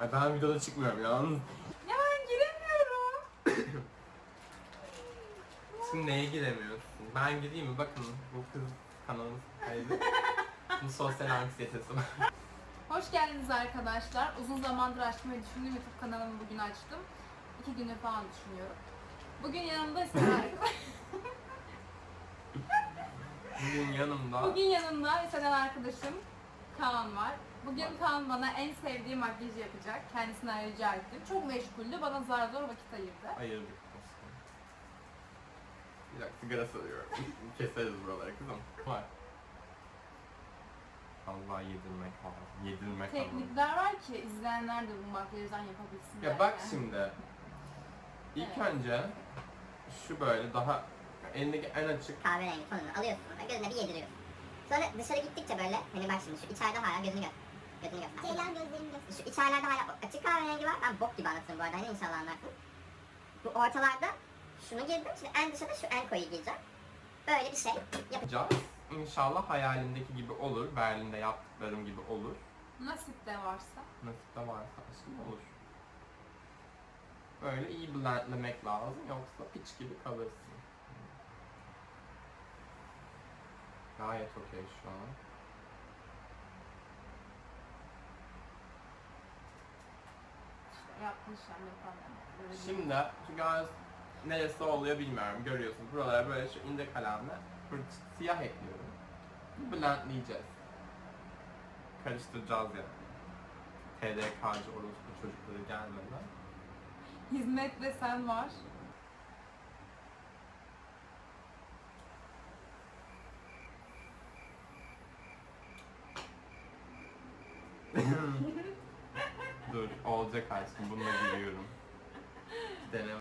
Ay ben videoda çıkmıyorum yalnız. Ya ben giremiyorum. Şimdi neye giremiyorsun? Ben gireyim mi? Bakın bu kız kanalı kaydı. Bu sosyal anksiyetesi var. Hoş geldiniz arkadaşlar. Uzun zamandır açmayı düşündüğüm YouTube kanalımı bugün açtım. İki güne falan düşünüyorum. Bugün yanımda Seren Bugün yanımda Bugün yanımda Seren arkadaşım Kaan var. Bugün Kaan bana en sevdiği makyajı yapacak. Kendisinden rica ettim. Çok meşguldü. Bana zar zor vakit ayırdı. ayırdık olsun. Bir dakika sigara sarıyorum. Keseriz buraları kızım. Var. Allah yedirmek var. Yedirmek var. Teknikler var ki izleyenler de bu makyajdan yapabilsin. Ya bak şimdi. İlk Evet. önce şu böyle daha elindeki en açık kahverengi tonunu alıyorsun ve gözüne bir yediriyorsun. Sonra dışarı gittikçe böyle hani bak şimdi şu içeride hala gözünü gör. Gözünü göster. Ceylan gözlerini göster. Şu içerilerde hala açık kahverengi var. Ben bok gibi anlatırım bu arada hani inşallah anlarsın. Bu ortalarda şunu girdim. Şimdi en dışarıda şu en koyu gireceğim. Böyle bir şey yapacağız. İnşallah hayalimdeki gibi olur. Berlin'de yaptıklarım gibi olur. Nasip de varsa. Nasip de varsa aşkım olur. Böyle iyi blendlemek lazım yoksa piç gibi kalırsın. Gayet okey şu an. Değil. Şimdi göz neresi oluyor bilmiyorum. Görüyorsunuz. Buralara böyle şu ince kalemle siyah ekliyorum. Blendleyeceğiz. Karıştıracağız yani. TDK'cı orospu çocukları gelmeden. Hizmet ve sen var. Dur, olacak aşkım. Bununla giriyorum. Deneme.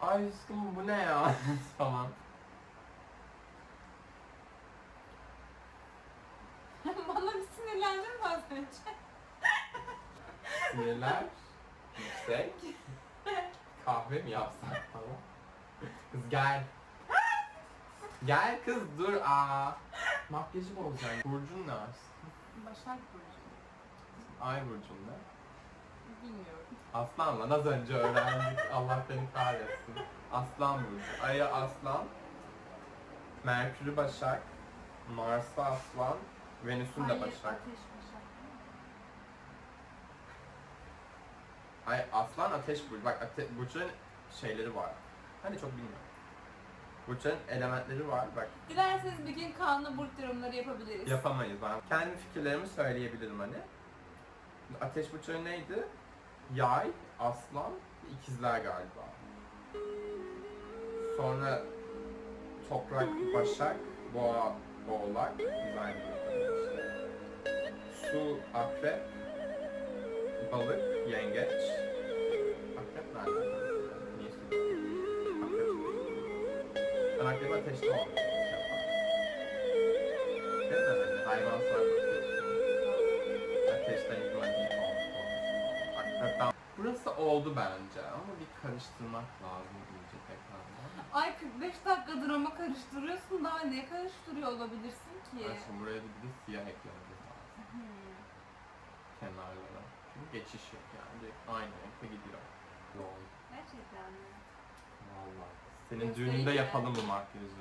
Ay aşkım bu ne ya? falan. Bana bir sinirlendin mi az önce? Sinirler yüksek. Kahve mi yapsak falan. Kız gel. Gel kız dur aa. Makyajı bozacak. Burcun ne aşkım? Başak Burcu. Ay burcun ne? Bilmiyorum. Aslan lan az önce öğrendik. Allah beni kahretsin. Aslan burcu. Ayı aslan. Merkür'ü başak. Mars'ı aslan. Venüs'ün de Hayır, başak. Ateş Başak. Ay aslan ateş burcu. Bak ate burçların şeyleri var. Hani çok bilmiyorum. Burçların elementleri var. Bak Dilerseniz bir gün kanlı burç yorumları yapabiliriz. yapamayız ben. Kendi fikirlerimi söyleyebilirim hani. Ateş burçları neydi? Yay, aslan, ikizler galiba. Sonra toprak, başak, boğa, oğlak, güzel Su, akrep, balık, yengeç. Akrep nereden? Hani? Ateşten olmuş olmuş. Akrepten... Burası oldu bence ama bir karıştırmak lazım iyice tekrardan. Ay 45 dakikadır ama karıştırıyorsun. Daha ne karıştırıyor olabilirsin ki? Şimdi buraya da bir de siyah eklememiz lazım. Hmm. kenarlara. Çünkü geçiş yok yani. Aynı renkte gidiyor. Lol. Gerçekten mi? Valla. Senin Göstereyim düğününde mi? yapalım bu makyajı.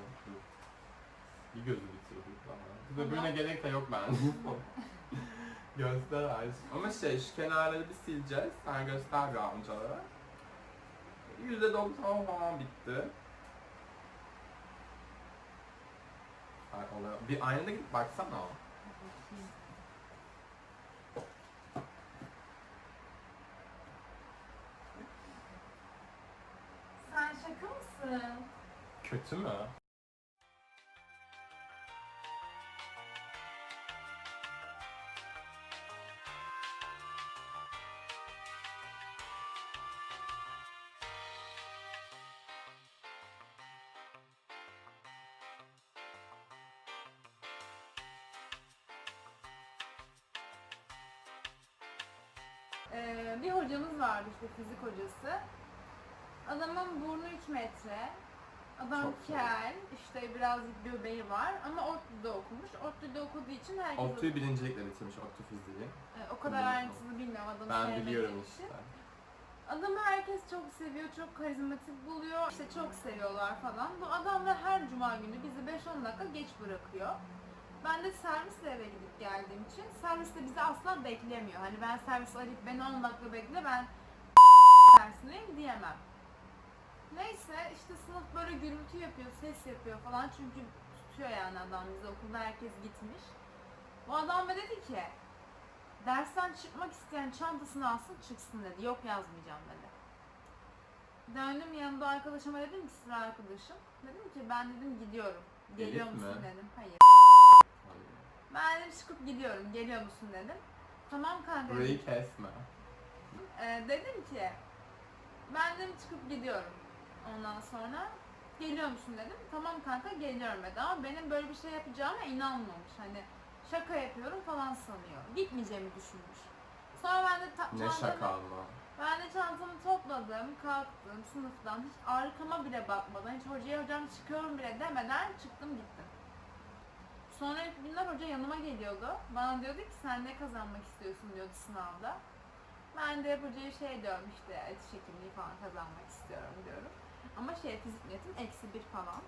Bir gözü bitirdik Tamam. öbürüne gerek de yok bence. göster aşkım. Ama şey şu kenarları bir sileceğiz. Sen göster bir amcalara. %90 falan bitti. Ay. Bir aynada gidip baksana. Bakayım. Sen şaka mısın? Kötü mü? Ee, bir hocamız vardı işte fizik hocası. Adamın burnu 3 metre, Adam Çok kel, işte birazcık göbeği var ama ODTÜ'de okumuş. ODTÜ'de okuduğu için herkes ODTÜ'yü birincilikle bitirmiş ODTÜ fiziği. E, o kadar ayrıntısını bilmiyorum adamı Ben sevmediğim biliyorum için. işte. Adamı herkes çok seviyor, çok karizmatik buluyor. İşte çok seviyorlar falan. Bu adam da her cuma günü bizi 5-10 dakika geç bırakıyor. Ben de servisle eve gidip geldiğim için servis de bizi asla beklemiyor. Hani ben servis arayıp beni 10 dakika bekle ben dersindeyim diyemem. Neyse işte sınıf böyle gürültü yapıyor, ses yapıyor falan çünkü tutuyor yani adam bizi okulda herkes gitmiş. Bu adam da dedi ki dersten çıkmak isteyen çantasını alsın çıksın dedi. Yok yazmayacağım dedi. Döndüm yanında arkadaşıma dedim ki sıra arkadaşım. Dedim ki ben dedim gidiyorum. Geliyor Elif musun mi? dedim. Hayır. Hayır. Ben dedim çıkıp gidiyorum. Geliyor musun dedim. Tamam kanka. dedim. Burayı kesme. Ee, dedim ki ben dedim çıkıp gidiyorum. Ondan sonra geliyor musun dedim. Tamam kanka geliyorum dedi ama benim böyle bir şey yapacağıma inanmamış. Hani şaka yapıyorum falan sanıyor. Gitmeyeceğimi düşünmüş. Sonra ben de ta- Ne çantamı- şaka. Ben de çantamı topladım, kalktım sınıftan. Hiç arkama bile bakmadan, hiç hocaya hocam çıkıyorum bile demeden çıktım gittim. Sonra günler hoca yanıma geliyordu. Bana diyordu ki sen ne kazanmak istiyorsun diyordu sınavda. Ben de hocaya şey diyorum işte etiş hekimliği falan kazanmak istiyorum diyorum. Ama şey fizik netim eksi bir falan.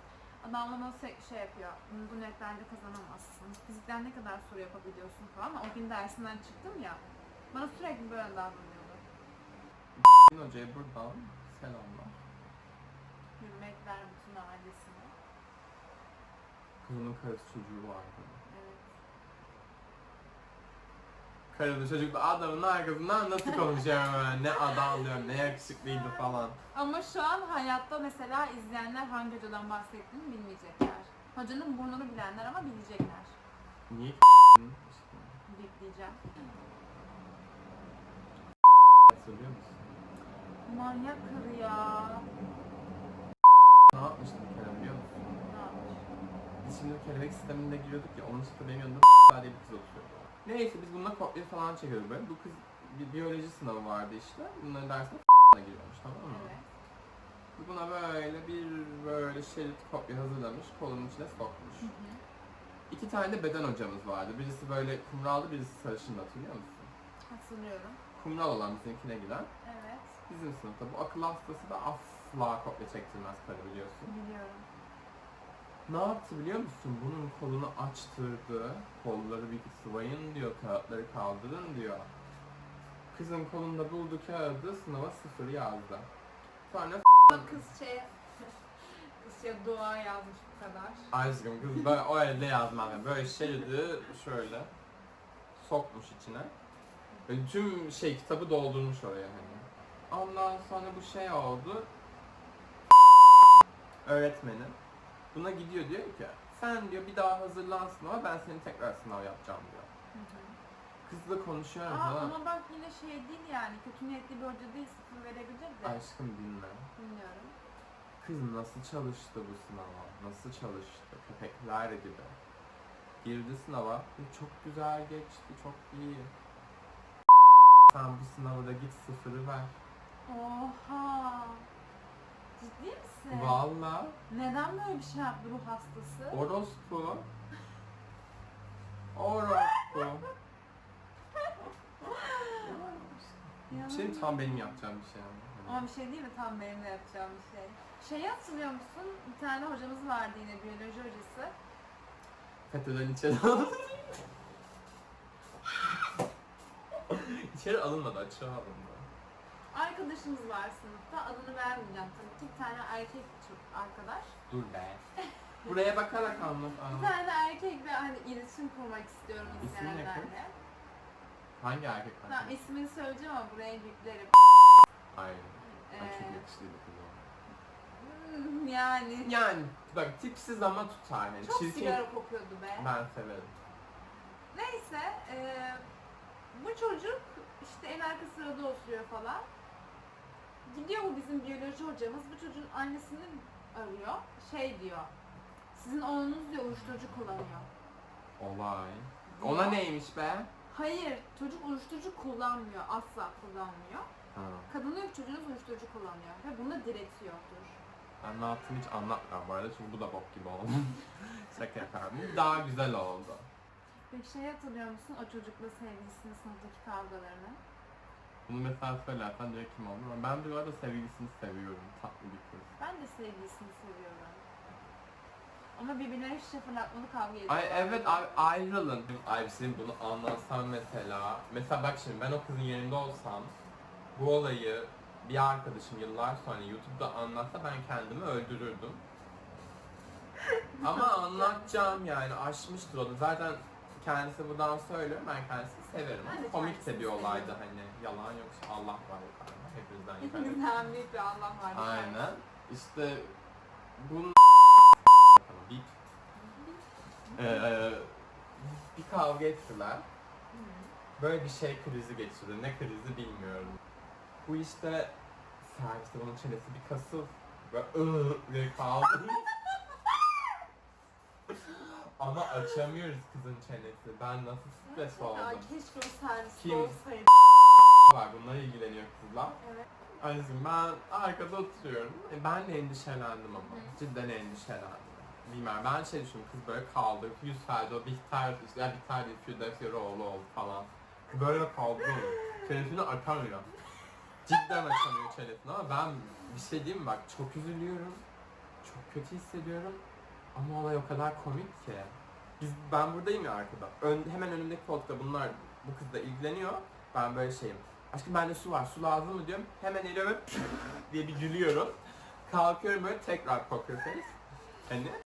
Adam bana se- şey yapıyor, "Hmm, bu netlerde kazanamazsın. Fizikten ne kadar soru yapabiliyorsun falan. O gün dersinden çıktım ya. Bana sürekli böyle davranıyordu. Hocaya buradan selamlar. Hürmetler bütün ailesine. Kızımın karısı çocuğu vardı. Evet. Karılı çocuklu adamın arkasından nasıl konuşuyorum ben? Ne adam diyorum, ne yakışıklıydı falan. Ama şu an hayatta mesela izleyenler hangi hocadan bahsettiğini bilmeyecekler. Hocanın burnunu bilenler ama bilecekler. Niye Bekleyeceğim. Hatırlıyor musun? Manyak karı ya. Ne yapmıştım bir kere biliyor musun? Ne yapmış? Biz şimdi kelebek sisteminde giriyorduk ya, onun çıktı benim yanımda diye bir kız oturuyordu. Neyse biz bununla kopya falan çekiyorduk böyle. Bu kız bir biyoloji sınavı vardı işte. Bunların dersine giriyormuş tamam mı? Evet. Bu Buna böyle bir böyle şerit kopya hazırlamış, kolunun içine sokmuş. Hı hı. İki tane de beden hocamız vardı. Birisi böyle kumrallı, birisi sarışındı hatırlıyor musun? Hatırlıyorum. Kumral olan bizimkine giden. Evet. Bizim sınıfta bu akıl hastası da asla kopya çektirmez karı biliyorsun. Biliyorum. Ne yaptı biliyor musun? Bunun kolunu açtırdı. Kolları bir sıvayın diyor, kağıtları kaldırın diyor. Kızın kolunda buldu kağıdı, sınava sıfır yazdı. Sonra Kız şey... Kız şey dua yazmış bu kadar. aşkım kız böyle o elde yazmam. Yani böyle şeridi şöyle sokmuş içine. Böyle tüm şey kitabı doldurmuş oraya hani. Ondan sonra bu şey oldu. Öğretmenim buna gidiyor diyor ki sen diyor bir daha hazırlan sınava ben seni tekrar sınav yapacağım diyor. Hı hı. Kızla konuşuyorum Aa, falan. ama bak yine şey değil yani. Kötü niyetli bir hoca değil sıfır verebilir de. Aşkım dinle. Bilmiyorum. Kız nasıl çalıştı bu sınava? Nasıl çalıştı? Köpekler gibi. Girdi sınava. ve Çok güzel geçti. Çok iyi. Sen bu sınavda git sıfırı ver. Oha. Ciddi misin? Valla Neden böyle bir şey yaptı ruh hastası? orospu. Orospu. Şey tam benim yapacağım bir şey. Hani Ama bir şey değil mi tam benim de yapacağım bir şey. Şeyi hatırlıyor musun? Bir tane hocamız vardı yine biyoloji hocası. FETÖ'den içeri alındı. içeri alınmadı, açığa alındı. Arkadaşımız var sınıfta. Adını vermeyeceğim tabii ki. Bir tane erkek çok arkadaş. Dur be. Buraya bakarak anlat. Bir anlat. tane erkekle hani iletişim kurmak istiyorum İsmi ne kız? izleyenlerle. Hangi erkek arkadaş? ismini söyleyeceğim ama buraya yüklerim. Aynen. Ay çok Ee, yakışıklıydı kız o. hmm, yani Yani bak tipsiz ama tutar. Yani çok çirkin. sigara kokuyordu be. Ben severim. Neyse, eee, bu çocuk işte en arka sırada oturuyor falan. Gidiyor bu bizim biyoloji hocamız, bu çocuğun annesini arıyor. Şey diyor, sizin oğlunuz diyor uyuşturucu kullanıyor. Olay. Diyor. Ona neymiş be? Hayır, çocuk uyuşturucu kullanmıyor, asla kullanmıyor. Ha. Kadın diyor ki çocuğunuz uyuşturucu kullanıyor ve bunu diretiyordur. Anlattım hiç anlatmıyorum bu arada çünkü bu da bok gibi oldu. Şaka yapıyorum. Bu daha güzel oldu. Peki şey hatırlıyor musun o çocukla sevgilisinin sınıftaki kavgalarını? Bunu mesela söylersen direkt kim olur ben de arada sevgilisini seviyorum. Tatlı bir kız. Ben de sevgilisini seviyorum. Ama birbirlerine şişe fırlatmalı kavga ediyorlar. Ay evet ay, ayrılın. Ay senin bunu anlatsam mesela. Mesela bak şimdi ben o kızın yerinde olsam bu olayı bir arkadaşım yıllar sonra YouTube'da anlatsa ben kendimi öldürürdüm. Ama anlatacağım yani aşmıştır o da. Zaten kendisi buradan söylüyor ben kendisini severim. De Komik de bir olaydı hani yalan yoksa Allah var yukarıda hepimizden yukarıda. Hepimizden büyük bir Allah var. Aynen. İşte bunun bir, Ee, bir kavga ettiler. Böyle bir şey krizi geçirdi. Ne krizi bilmiyorum. Bu işte serviste bunun çenesi bir kasıp böyle ıı diye kaldı. Ama açamıyoruz kızın çenesi. Ben nasıl stres Ya oldum. keşke o serviste Kim? olsaydı. Var bunlar ilgileniyor kızlar. Evet. Ayrıca ben arkada oturuyorum. E, ben de endişelendim ama. Hı. Cidden endişelendim. Bilmem ben şey düşündüm kız böyle kaldı. Yüz felci o Bihter, işte ya Bihter değil Firdevs Yarıoğlu oldu falan. Böyle kaldı. Çenesini açamıyor. Cidden açamıyor çenesini ama ben bir şey diyeyim mi bak çok üzülüyorum. Çok kötü hissediyorum. Ama olay o kadar komik ki. Biz, ben buradayım ya arkada. Ön, hemen önümdeki koltukta bunlar, bu kız da ilgileniyor. Ben böyle şeyim. Aşkım bende su var, su lazım mı diyorum. Hemen elime diye bir gülüyorum. Kalkıyorum böyle tekrar poker face. Hani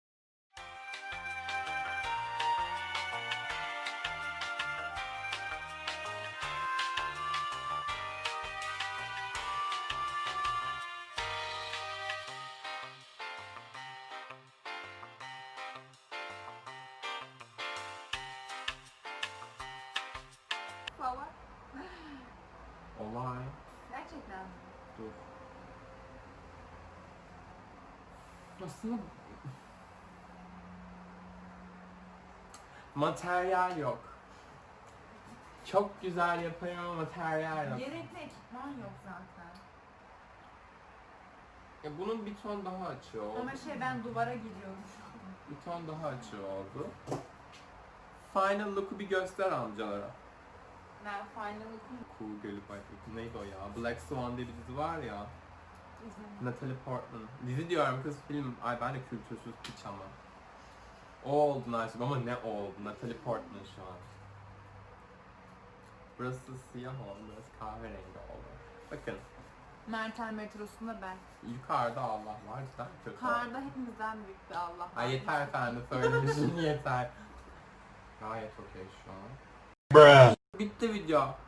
olay. Gerçekten mi? Dur. Aslında materyal yok. Çok güzel yapıyor ama materyal yok. Gerekli ekipman yok zaten. E, bunun bir ton daha açığı oldu. Ama şey ben duvara gidiyorum şu an. Bir ton daha açığı oldu. Final look'u bir göster amcalara. Ben final. Cool Girl Bike. Neydi o ya? Black Swan diye bir dizi var ya. İzledim. Natalie Portman. Dizi diyorum kız film. Ay ben de kültürsüz piç ama. O oldu Naşip ama ne o oldu? Natalie Portman şu an. Burası siyah oldu, burası kahverengi oldu. Bakın Mertel metrosunda ben. yukarıda Allah var cidden kötü. Karda hepimizden büyük bir Allah var. Ay yeter efendim söylemişim yeter. Gayet okey şu an. Bitti video.